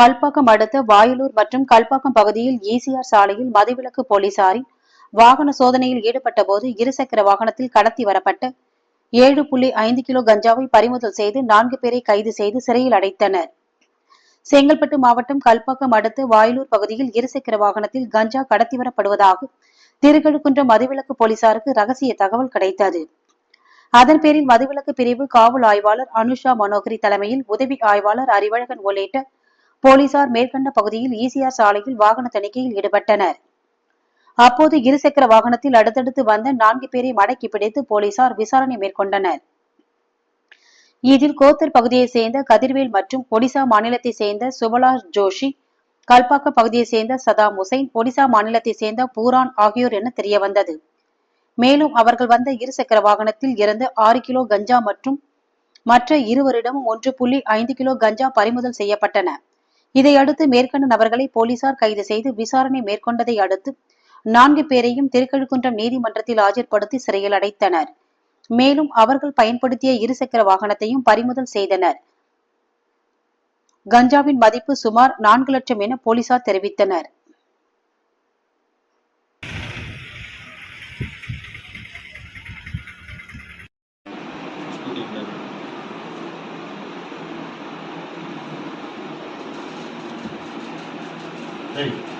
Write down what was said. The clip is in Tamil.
கல்பாக்கம் அடுத்த வாயலூர் மற்றும் கல்பாக்கம் பகுதியில் ஈசிஆர் சாலையில் மதுவிலக்கு போலீசாரின் வாகன சோதனையில் ஈடுபட்ட போது இருசக்கர வாகனத்தில் கடத்தி வரப்பட்ட ஏழு புள்ளி ஐந்து கிலோ கஞ்சாவை பறிமுதல் செய்து நான்கு பேரை கைது செய்து சிறையில் அடைத்தனர். செங்கல்பட்டு மாவட்டம் கல்பாக்கம் அடுத்த வாயிலூர் பகுதியில் இருசக்கர வாகனத்தில் கஞ்சா கடத்தி வரப்படுவதாக திருக்கழுக்குன்றம் மதுவிலக்கு போலீசாருக்கு ரகசிய தகவல் கிடைத்தது. அதன் பேரில் மதுவிலக்கு பிரிவு காவல் ஆய்வாளர் அனுஷா மனோகரி தலைமையில் உதவி ஆய்வாளர் அறிவழகன் உள்ளிட்ட போலீசார் மேற்கண்ட பகுதியில் ஈசிஆர் சாலையில் வாகன தணிக்கையில் ஈடுபட்டனர். அப்போது இருசக்கர வாகனத்தில் அடுத்தடுத்து வந்த நான்கு பேரை மடக்கி பிடித்து போலீசார் விசாரணை மேற்கொண்டனர். இதில் கோத்தர் பகுதியைச் சேர்ந்த கதிர்வேல் மற்றும் ஒடிசா மாநிலத்தைச் சேர்ந்த சுபலா ஜோஷி கல்பாக்க பகுதியைச் சேர்ந்த சதாம் ஹுசைன் ஒடிசா மாநிலத்தைச் சேர்ந்த பூரான் ஆகியோர் என தெரியவந்தது. மேலும் அவர்கள் வந்த இருசக்கர வாகனத்தில் இருந்து ஆறு கிலோ கஞ்சா மற்றும் மற்ற இருவரிடமும் ஒன்று புள்ளி ஐந்து கிலோ கஞ்சா பறிமுதல் செய்யப்பட்டன. இதையடுத்து மேற்கண்ட நபர்களை போலீசார் கைது செய்து விசாரணை மேற்கொண்டதை அடுத்து நான்கு பேரையும் திருக்கழுக்குன்றம் நீதிமன்றத்தில் ஆஜர்படுத்தி சிறையில் அடைத்தனர். மேலும் அவர்கள் பயன்படுத்திய இருசக்கர வாகனத்தையும் பறிமுதல் செய்தனர். கஞ்சாவின் மதிப்பு சுமார் நான்கு லட்சம் என போலீசார் தெரிவித்தனர். There you.